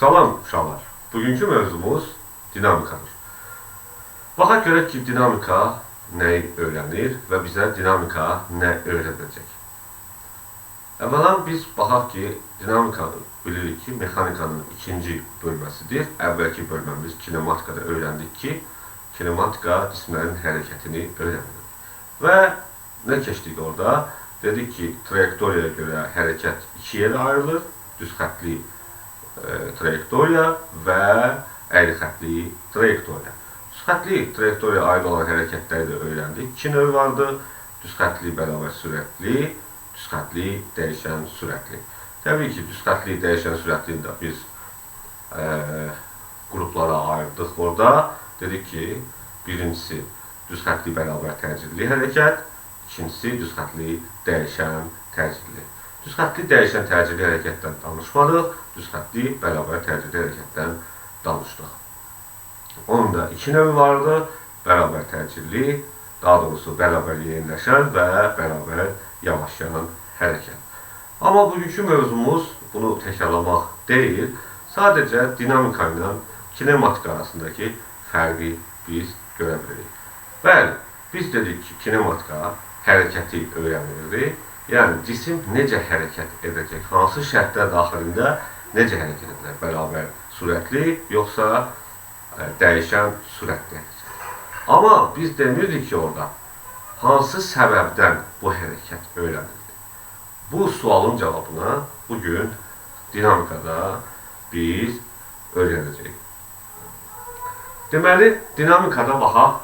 Salam uşaqlar. Bugünkü mövzumuz dinamikadır. Baxaq görək ki, dinamika nəyi öyrənir və bizə dinamika nə öyrədəcək. Əvvəlan biz baxaq ki, dinamikanı bilirik ki, mexanikanın ikinci bölməsidir. Əvvəlki bölməmiz kinematikada öyrəndik ki, kinematika cismlərin hərəkətini öyrənir. Və nə keçdik orada? Dedik ki, trayektoriyaya görə hərəkət iki yerə ayrılır. Düz xətli e, trayektoriya və əyri xətli trayektoriya. Xətli trayektoriyaya aid olan hərəkətləri də öyrəndik. İki növ vardı. Düz xətli bərabər sürətli, düz xətli dəyişən sürətli. Təbii ki, düz xətli dəyişən sürətlini də biz e, qruplara ayırdıq orada. Dedik ki, birincisi düz xətli bərabər təcridli hərəkət, ikincisi düz xətli dəyişən təcridli. Düz xətli dəyişən təcridli hərəkətdən danışmadıq, düz xətli bərabər təcridli hərəkətdən danışdıq. Onun da iki növü vardı, bərabər təcridli, daha doğrusu bərabər yeniləşən və bərabər yavaşlayan hərəkət. Amma bugünkü mövzumuz bunu təkrarlamaq deyil, sadəcə dinamika ilə kinematika arasındakı fərqi biz görə bilirik. Bəli, biz dedik ki, kinematika hərəkəti öyrənirdi. Yəni, cisim necə hərəkət edəcək, hansı şərtlər daxilində necə hərəkət edəcək, bərabər sürətli, yoxsa ə, dəyişən sürətli. Amma biz demirdik ki, orada hansı səbəbdən bu hərəkət öyrənildi. Bu sualın cavabına bugün dinamikada biz öyrənəcəyik. Deməli, dinamikada baxaq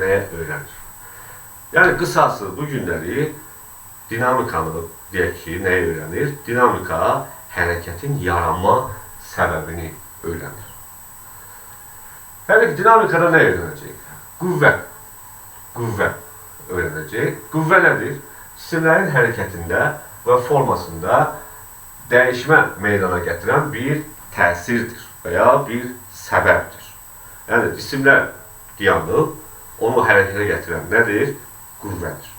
nəyə öyrənir. Yəni, qısası bu günləri dinamikanı deyək ki, nəyə öyrənir? Dinamika hərəkətin yaranma səbəbini öyrənir. Hələ ki, dinamikada nə öyrənəcək? Qüvvə. Qüvvə öyrənəcək. Qüvvə nədir? Cisimlərin hərəkətində və formasında dəyişmə meydana gətirən bir təsirdir və ya bir səbəbdir. Yəni, cisimlər dayanıb, onu hərəkətə gətirən nədir? Qüvvədir.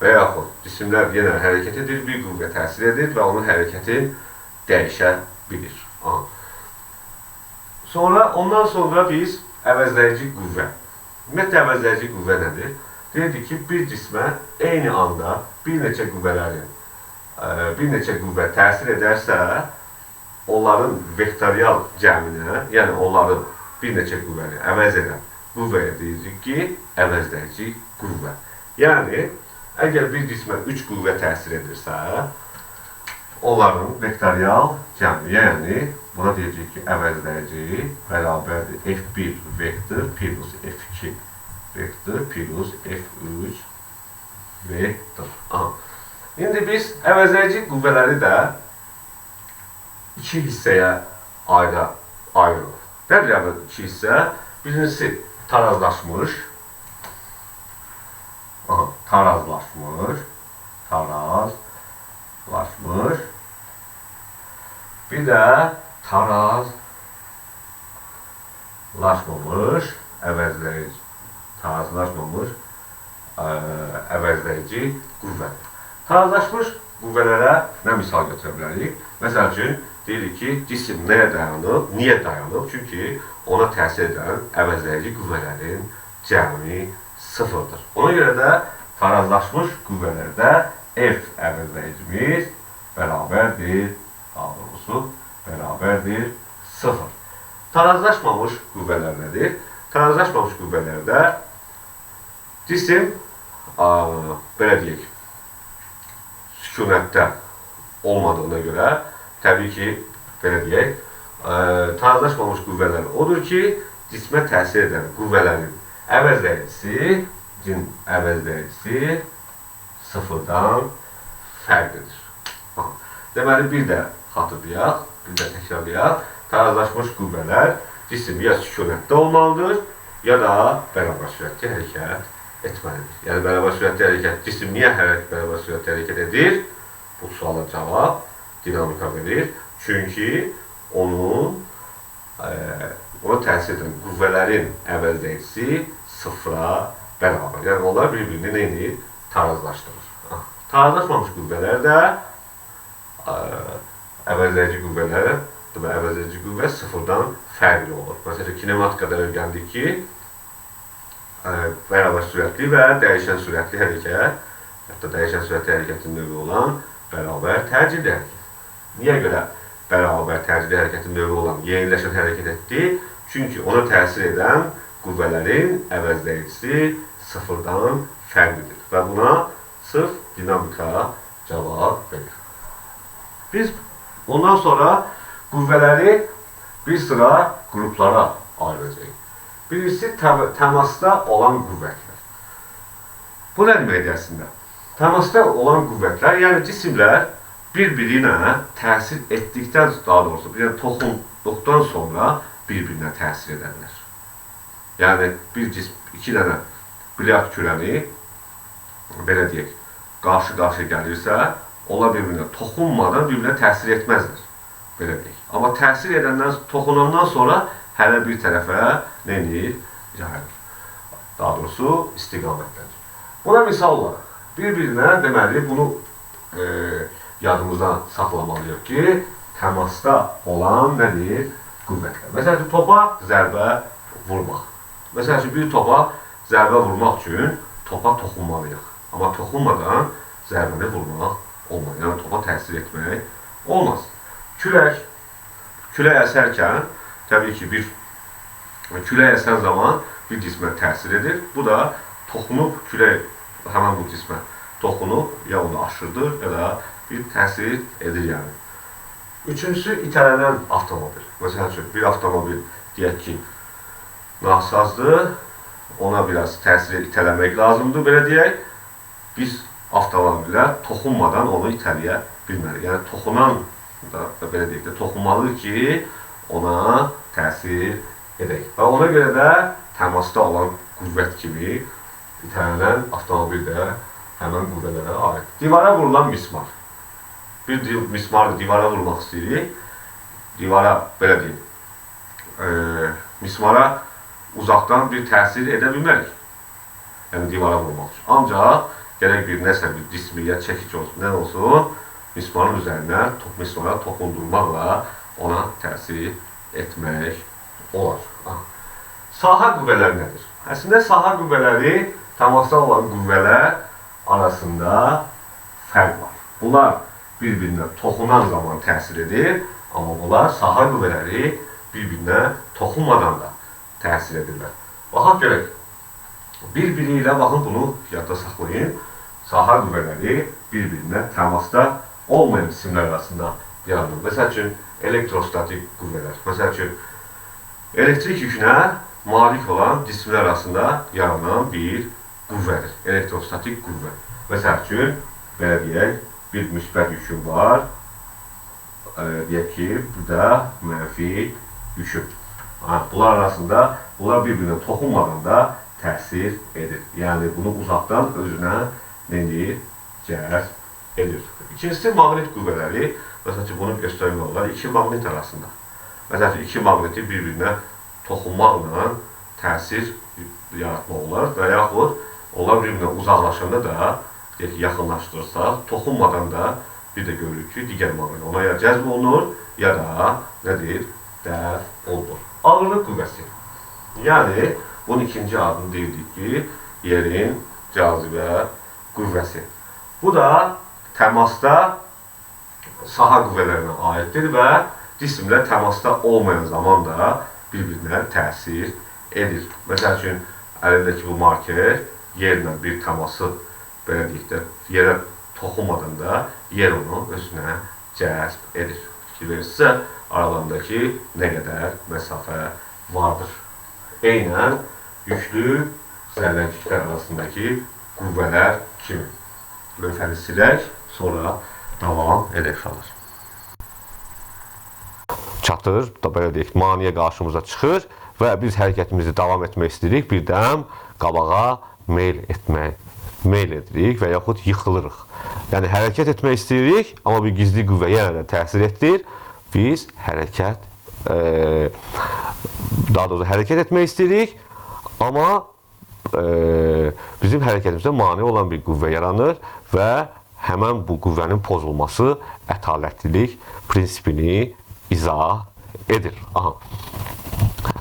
Və yaxud cisimlər yenə hərəkət edir, bir qüvvə təsir edir və onun hərəkəti dəyişə bilir. Aha. Sonra, ondan sonra biz əvəzləyici qüvvə. Ümumiyyətlə, əvəzləyici qüvvə nədir? Deyirdik ki, bir cismə eyni anda bir neçə qüvvələrin, ə, bir neçə qüvvə təsir edərsə, onların vektorial cəminə, yəni onların bir neçə qüvvəni əvəz edən qüvvəyə deyirik ki, əvəzləyici qüvvə. Yəni, əgər bir cismə üç qüvvə təsir edirsə, onların vektorial cəmi, yəni buna deyəcək ki, əvəzləyici bərabərdir F1 vektor plus F2 vektor plus F3 vektor. Aha. İndi biz əvəzləyici qüvvələri də iki hissəyə ayırırıq. Nədir əvvəl iki hissə? Birincisi tarazlaşmış, tarazlaşmış, tarazlaşmış, bir də tarazlaşmamış, əvəzləyici, tarazlaşmamış, ə, əvəzləyici qüvvədir. Tarazlaşmış qüvvələrə nə misal götürə bilərik? Məsəl üçün, deyirik ki, cisim nəyə dayanıb, niyə dayanıb? Çünki ona təsir edən əvəzləyici qüvvələrin cəmi sıfırdır. Ona görə də tarazlaşmış qüvvələrdə F əvəzləyicimiz bərabərdir, daha doğrusu, bərabərdir sıfır. Tarazlaşmamış qüvvələr nədir? Tarazlaşmamış qüvvələrdə cisim, a, belə deyək, sükunətdə olmadığına görə, təbii ki, belə deyək, ə, tarazlaşmamış qüvvələr odur ki, cismə təsir edən qüvvələrin əvəzləyicisi, cin əvəzləyicisi sıfırdan fərqlidir. Deməli, bir də xatırlayaq, bir də təkrarlayaq. Tarazlaşmış qüvvələr cisim ya sükunətdə olmalıdır, ya da bərabər sürətli hərəkət etməlidir. Yəni, bərabər sürətli hərəkət, cisim niyə hərəkət bərabər sürətli hərəkət edir? Bu suala cavab dinamika verir. Çünki onun ə, ona təsir edən qüvvələrin əvəzləyicisi sıfıra bərabər. Yəni, onlar bir-birini neyini tarazlaşdırır. Tarazlaşmamış qüvvələr də ə, əvəzləyici qüvvələr demək əvəzedici qüvvə sıfırdan fərqli olur. Məsələn, kinematikada öyrəndik ki, ə, bərabər sürətli və dəyişən sürətli hərəkət, hətta dəyişən sürətli hərəkətin növü olan bərabər təcili hərəkət. Niyə görə bərabər təcili hərəkətin növü olan yeniləşən hərəkət etdi? Çünki ona təsir edən qüvvələrin əvəzləyicisi sıfırdan fərqlidir və buna sırf dinamika cavab verir. Biz ondan sonra qüvvələri bir sıra qruplara ayıracağıq. Birincisi tə- təmasda olan qüvvətlər. Bu nə deməkdir əslində? Təmasda olan qüvvətlər, yəni cisimlər bir-biri ilə təsir etdikdən, daha doğrusu, yəni toxunduqdan sonra bir-birinə təsir edərlər. Yəni bir cism, iki dənə bilyard kürəni belə deyək, qarşı-qarşıya gəlirsə, onlar bir-birinə toxunmadan bir-birinə təsir etməzlər. Belə deyək. Amma təsir edəndən, toxunandan sonra hələ bir tərəfə nə edir? Yayılır. Daha doğrusu istiqamətlənir. Buna misal olaraq, bir-birinə deməli bunu e, yadımızda saxlamalıyıq ki, təmasda olan nədir? Qüvvətlər. Məsələn, topa zərbə vurmaq. Məsələn, bir topa zərbə vurmaq üçün topa toxunmalıyıq. Amma toxunmadan zərbəni vurmaq olmaz. Yəni topa təsir etmək olmaz. Külək, külək əsərkən təbii ki, bir külək əsən zaman bir cismə təsir edir. Bu da toxunub külək həmin bu cismə toxunub ya onu aşırdır ya da bir təsir edir yəni. Üçüncüsü itələnən avtomobil. Məsələn üçün bir avtomobil deyək ki, nasazdır, ona biraz təsir itələmək lazımdır, belə deyək. Biz avtomobilə toxunmadan onu itələyə bilmərik. Yəni toxunan da belə deyək də toxunmalıyıq ki, ona təsir edək. Və ona görə də təmasda olan qüvvət kimi itələnən avtomobil də həmin qüvvələrə aid. Divara vurulan mismar. Bir mismarı divara vurmaq istəyirik. Divara belə deyim. E, mismara uzaqdan bir təsir edə bilmərik. Yəni divara vurmaq üçün. Ancaq gərək bir nəsə bir cismiyyət çəkici olsun, nə olsun, mismarın üzərinə top mismara toxundurmaqla ona təsir etmək olar. Ha. Sahə qüvvələri nədir? Əslində sahə qüvvələri təmasda olan qüvvələr arasında fərq var. Bunlar bir-birinə toxunan zaman təsir edir, amma bunlar sahə qüvvələri bir-birinə toxunmadan da təsir edirlər. Baxaq görək. Bir-biri ilə baxın bunu yadda saxlayın. Sahə qüvvələri bir-birinə təmasda olmayan cisimlər arasında yaranır. Məsəl üçün elektrostatik qüvvələr. Məsəl üçün elektrik yükünə malik olan cisimlər arasında yaranan bir qüvvədir. Elektrostatik qüvvə. Məsəl üçün belə deyək, bir müsbət yüküm var. Deyək ki, burada mənfi yüküm. Ha, bunlar arasında bunlar bir-birinə toxunmadan da təsir edir. Yəni bunu uzaqdan özünə nə edir? Cəzb edir. İkincisi maqnit qüvvələri. Məsələn üçün bunu göstərmək olar iki maqnit arasında. Məsələn üçün iki maqniti bir-birinə toxunmaqla təsir yaratmaq olar və yaxud onlar bir-birinə uzaqlaşanda da ki, yaxınlaşdırsaq, toxunmadan da bir də görürük ki, digər maqnit ona ya cəzb olunur, ya da nədir? Dəf olunur. Ağırlıq qüvvəsi. Yəni bunun ikinci adını deyirdik ki, yerin cazibə qüvvəsi. Bu da təmasda saha qüvvələrinə aiddir və cisimlə təmasda olmayan zaman da bir-birinə təsir edir. Məsəl üçün, əlindəki bu marker yerlə bir təması belə də, yerə toxunmadan da yer onu özünə cəzb edir. Fikir verirsinizsə, aralarındakı nə qədər məsafə vardır. Eynən yüklü zərrəciklər arasındakı qüvvələr kimi. Lövhəni silək, sonra davam edək uşaqlar. Çatır, da belə deyək, maneə qarşımıza çıxır və biz hərəkətimizi davam etmək istəyirik, birdən qabağa meyl etmək, meyl edirik və yaxud yıxılırıq. Yəni hərəkət etmək istəyirik, amma bir gizli qüvvə yenə də təsir etdir. Biz hərəkət e, daha doğrusu hərəkət etmək istəyirik, amma e, bizim hərəkətimizdə mane olan bir qüvvə yaranır və həmən bu qüvvənin pozulması ətalətlilik prinsipini izah edir. Aha.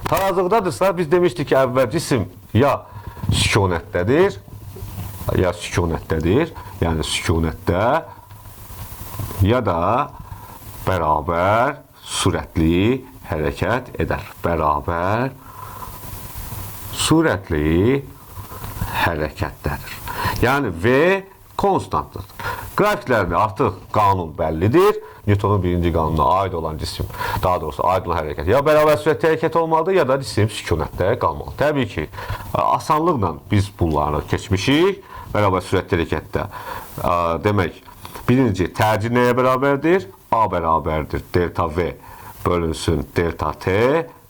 Tarazlıqdadırsa biz demişdik ki əvvəl cisim ya sükunətdədir, ya sükunətdədir, yəni sükunətdə ya da bərabər sürətli hərəkət edər. Bərabər sürətli hərəkətdədir. Yəni V konstantdır. Qrafiklərdə artıq qanun bəllidir. Newtonun birinci qanununa aid olan cisim, daha doğrusu aid olan hərəkət ya bərabər sürətli hərəkət olmalıdır, ya da cisim sükunətdə qalmalı. Təbii ki, asanlıqla biz bunları keçmişik. Bərabər sürətli hərəkətdə. Demək, birinci təcil nəyə bərabərdir? A bərabərdir delta V bölünsün delta T,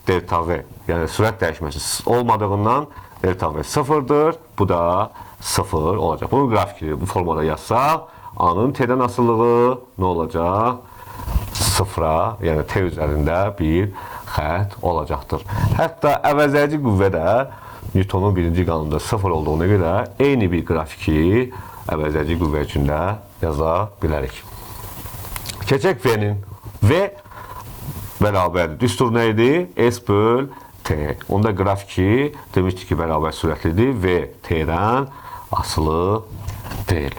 delta V. Yəni sürət dəyişməsi olmadığından delta V sıfırdır. Bu da sıfır olacaq. Bunu qrafikini bu formada yazsaq, A-nın T-dən asılılığı nə olacaq? Sıfıra, yəni T üzərində bir xətt olacaqdır. Hətta əvəzləyici qüvvə də Newtonun birinci qanununda sıfır olduğuna görə eyni bir qrafiki əvəzləyici qüvvə üçün də yaza bilərik. Keçək V-nin. V bərabərdir. Düstur nə idi? S böl T. Onda qrafiki demişdik ki, bərabər sürətlidir. V T-dən asılı deyil.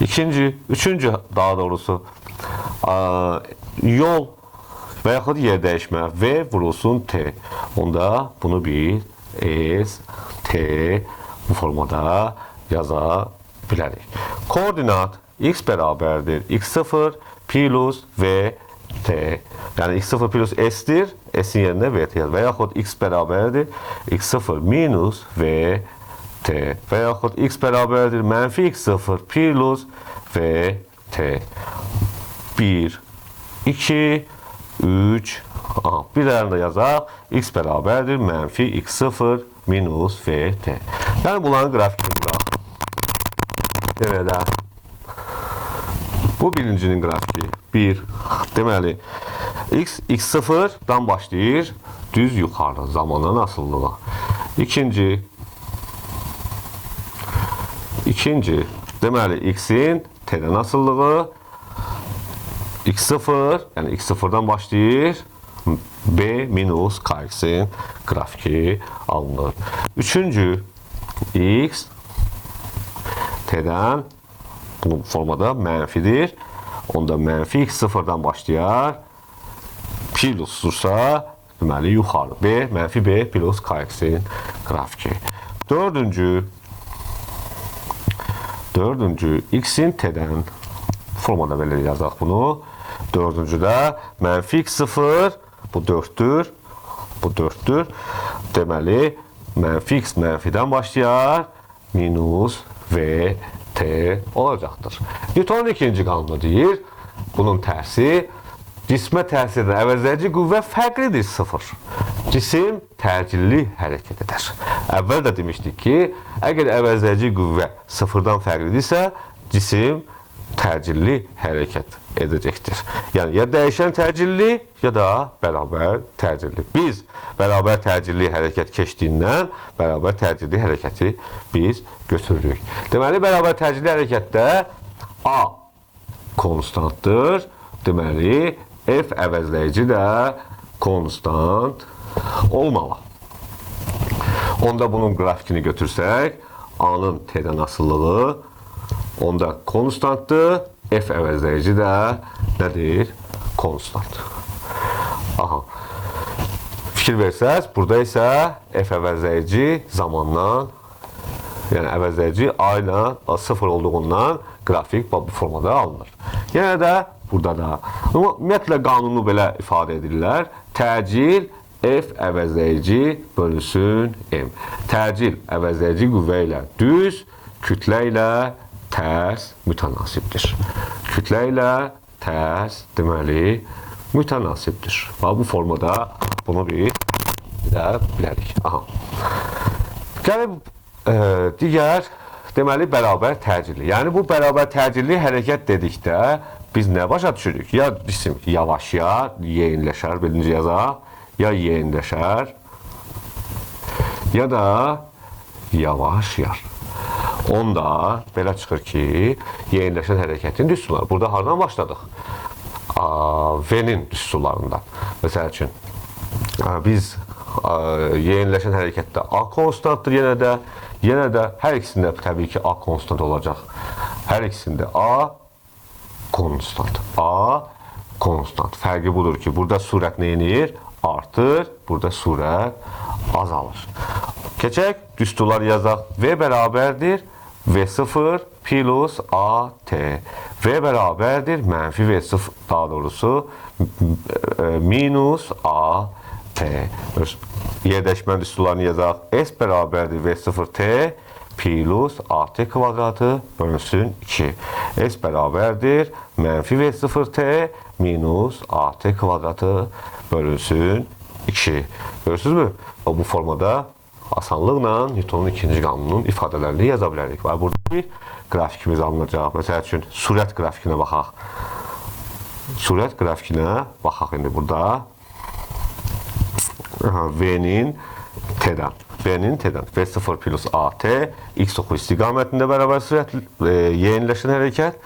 İkinci, üçüncü daha doğrusu yol və yaxud yer dəyişmə V vurulsun T. Onda bunu bir S, T bu formada yaza bilərik. Koordinat x bərabərdir. x0 plus V T. Yəni x0 plus S-dir. S-in yerinə V T yaxud x bərabərdir. x0 minus V T. Və yaxud x bərabərdir. Mənfi x0 plus V T. 1, 2, 3, aha, bir dənə də yazaq. x bərabərdir. Mənfi x0 minus V T. Yəni bunların qrafikini quraq. Deməli, Bu birincinin qrafiki 1. Deməli, x x0-dan başlayır düz yuxarı zamandan asılılığa. İkinci İkinci, deməli x-in t-dən asıllığı x0, yəni x0-dan başlayır b minus kx-in qrafiki alınır. Üçüncü, x t-dən bu formada mənfidir. Onda mənfi x sıfırdan başlayar. Plusdursa deməli yuxarı. B, mənfi B plus kx-in qrafiki. Dördüncü, dördüncü x-in t-dən formada belə yazaq bunu. Dördüncüdə mənfi x sıfır, bu dörddür, bu dörddür. Deməli, mənfi x mənfidən başlayar, minus v T olacaqdır. Newtonun ikinci qanunu deyir, bunun tərsi cismə təsir edən əvəzləyici qüvvə fərqlidir sıfır. Cisim təcilli hərəkət edər. Əvvəl də demişdik ki, əgər əvəzləyici qüvvə sıfırdan fərqlidirsə, cisim təcilli hərəkət edəcəkdir. Yəni ya dəyişən təcilli, ya da bərabər təcilli. Biz bərabər təcilli hərəkət keçdiyindən bərabər təcilli hərəkəti biz götürürük. Deməli bərabər təcilli hərəkətdə A konstantdır. Deməli F əvəzləyici də konstant olmalı. Onda bunun qrafikini götürsək, A-nın T-dən asılılığı onda konstantdır. F əvəzləyici də nədir? Konstant. Aha. Fikir versəz, burada isə F əvəzləyici zamandan, yəni əvəzləyici A ilə 0 olduğundan qrafik bu formada alınır. Yenə də burada da. Ümumiyyətlə qanunu belə ifadə edirlər. Təcil F əvəzləyici bölünsün M. Təcil əvəzləyici qüvvə ilə düz, kütlə ilə tərs mütənasibdir. Kütlə ilə tərs deməli mütənasibdir. Və bu formada bunu bir də bilərik. Aha. Gəlib e, digər deməli bərabər təcilli. Yəni bu bərabər təcilli hərəkət dedikdə biz nə başa düşürük? Ya cisim yavaş ya yeyinləşər, birinci yazaq, ya yeyinləşər, ya da yavaş yar. Onda belə çıxır ki, yeyinləşən hərəkətin düz sunar. Burada hardan başladıq? V-nin düsturlarından. Məsəl üçün biz yeniləşən hərəkətdə A konstantdır yenə də. Yenə də hər ikisində təbii ki A konstant olacaq. Hər ikisində A konstant. A konstant. Fərqi budur ki, burada sürət nə edir? Artır, burada sürət azalır. Keçək, düsturlar yazaq. V bərabərdir V0 plus AT. V bərabərdir mənfi V0, daha doğrusu e, minus AT. Yerləşmə düsturlarını yazaq. S bərabərdir V0T plus AT kvadratı bölünsün 2. S bərabərdir mənfi V0T minus AT kvadratı bölünsün 2. Görürsünüzmü? O bu formada asanlıqla Newtonun ikinci qanununun ifadələrini yaza bilərik. Və burada bir qrafikimiz alınacaq. Məsəl üçün sürət qrafikinə baxaq. Sürət qrafikinə baxaq indi burada. V-nin T-dən. V-nin T-dən. V0 plus AT x9 istiqamətində bərabər sürət e, yeniləşən hərəkət.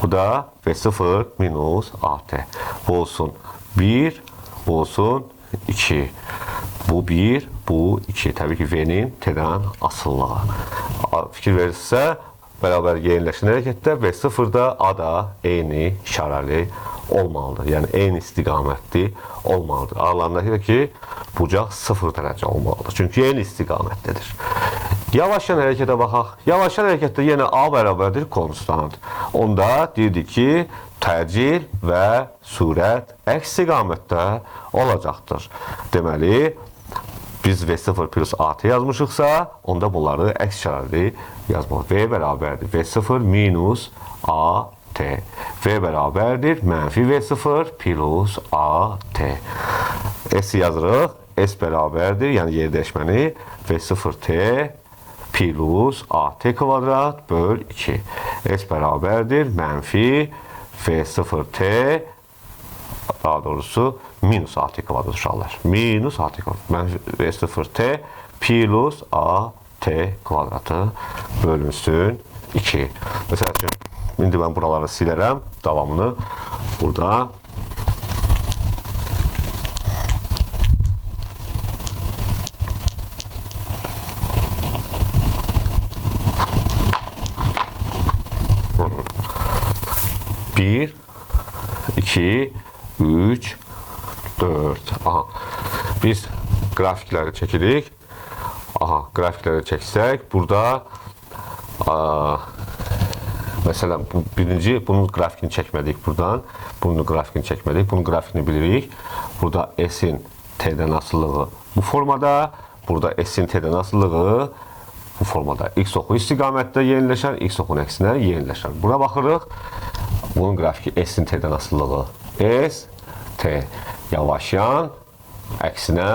Bu da V0 minus AT. Bu olsun 1, bu olsun 2. Bu 1, bu 2. Təbii ki, V-nin T-dən asıllığı. A- Fikir verirsə, bərabər yeniləşən hərəkətdə V0-da A da eyni işarəli olmalıdır. Yəni eyni istiqamətli olmalıdır. Aralarındakı ki, bucaq 0 dərəcə olmalıdır. Çünki eyni istiqamətdədir. Yavaşan hərəkətə baxaq. Yavaşan hərəkətdə yenə A bərabərdir konstant. Onda deyirdik ki, təcil və sürət əks istiqamətdə olacaqdır. Deməli, biz V0 plus AT yazmışıqsa, onda bunları əks işarəli yazmalıyıq. V bərabərdir V0 minus AT. V bərabərdir mənfi V0 plus AT. S yazırıq. S bərabərdir, yəni yerdəşməni V0T plus AT kvadrat böl 2. S bərabərdir mənfi V0T daha doğrusu minus AT kvadrat uşaqlar. Minus AT kvadrat. Mənfi V0T plus AT kvadratı bölünsün 2. Məsəl üçün, indi mən buraları silərəm. Davamını burada Bir, iki, üç, dört. Aha. Biz grafikləri çəkirik. Aha, grafikləri çəksək, burada aa, Məsələn, bu birinci bunun qrafikini çəkmədik buradan. Bunun qrafikini çəkmədik. Bunun qrafikini bilirik. Burada S-in T-dən asılılığı bu formada, burada S-in T-dən asılılığı bu formada. X oxu istiqamətdə yeniləşən, X oxun əksinə yeniləşən. Buna baxırıq. Bunun qrafiki S-in T-dən asılılığı. S, T. Yavaşyan, əksinə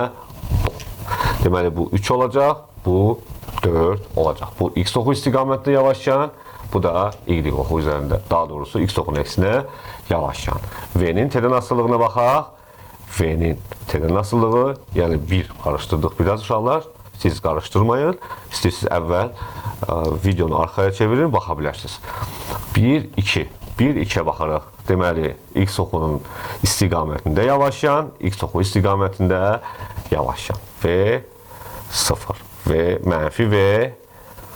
Deməli bu 3 olacaq, bu 4 olacaq. Bu x oxu istiqamətdə yavaşlayan, bu da y oxu üzərində, daha doğrusu x oxunun əksinə yavaşlayan. V-nin T-dən asıllığına baxaq. V-nin T-dən asıllığı, yəni 1 qarışdırdıq biraz uşaqlar. Siz qarışdırmayın. İstəyirsiniz əvvəl ə, videonu arxaya çevirin, baxa bilərsiniz. 1 2 1 2-yə baxarıq. Deməli, x oxunun istiqamətində yavaşlayan, x oxu istiqamətində yavaşlayan. V 0 V mənfi V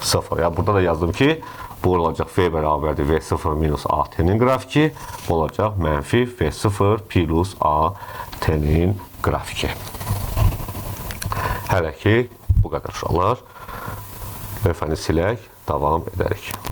0. Yəni burada da yazdım ki, bu olacaq V bərabərdir V0 minus AT-nin qrafiki. Bu olacaq mənfi V0 plus AT-nin qrafiki. Hələ ki, bu qədər uşaqlar. Lövhəni silək, davam edərik.